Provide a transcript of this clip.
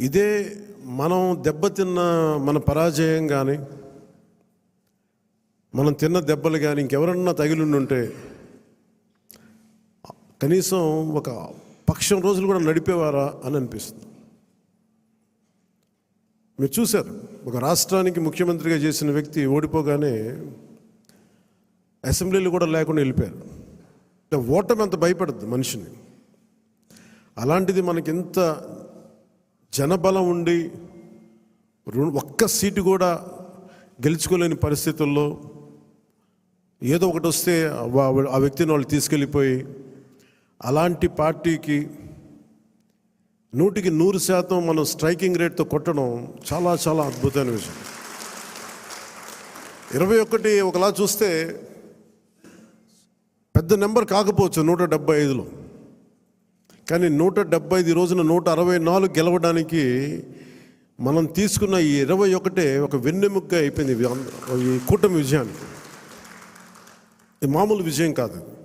ఇదే మనం దెబ్బతిన్న మన పరాజయం కానీ మనం తిన్న దెబ్బలు కానీ ఇంకెవరన్నా తగిలిండి ఉంటే కనీసం ఒక పక్షం రోజులు కూడా నడిపేవారా అని అనిపిస్తుంది. మీరు చూశారు ఒక రాష్ట్రానికి ముఖ్యమంత్రిగా చేసిన వ్యక్తి ఓడిపోగానే అసెంబ్లీలు కూడా లేకుండా వెళ్ళిపోయారు. అంటే ఓటమి అంత భయపడద్దు మనిషిని. అలాంటిది మనకి ఎంత జనబలం ఉండి ఒక్క సీటు కూడా గెలుచుకోలేని పరిస్థితుల్లో ఏదో ఒకటి వస్తే ఆ వ్యక్తిని వాళ్ళు తీసుకెళ్ళిపోయి అలాంటి పార్టీకి నూటికి నూరు శాతం మనం స్ట్రైకింగ్ రేట్తో కొట్టడం చాలా చాలా అద్భుతమైన విషయం. ఇరవై ఒకటి ఒకలా చూస్తే పెద్ద నెంబర్ కాకపోవచ్చు నూట డెబ్బై ఐదులో. కానీ నూట డెబ్బై ఐదు రోజున నూట అరవై నాలుగు గెలవడానికి మనం తీసుకున్న ఈ ఇరవై ఒకటే ఒక వెన్నెముక్క అయిపోయింది ఈ ఈ కూటమి విజయానికి. ఇది మామూలు విజయం కాదు.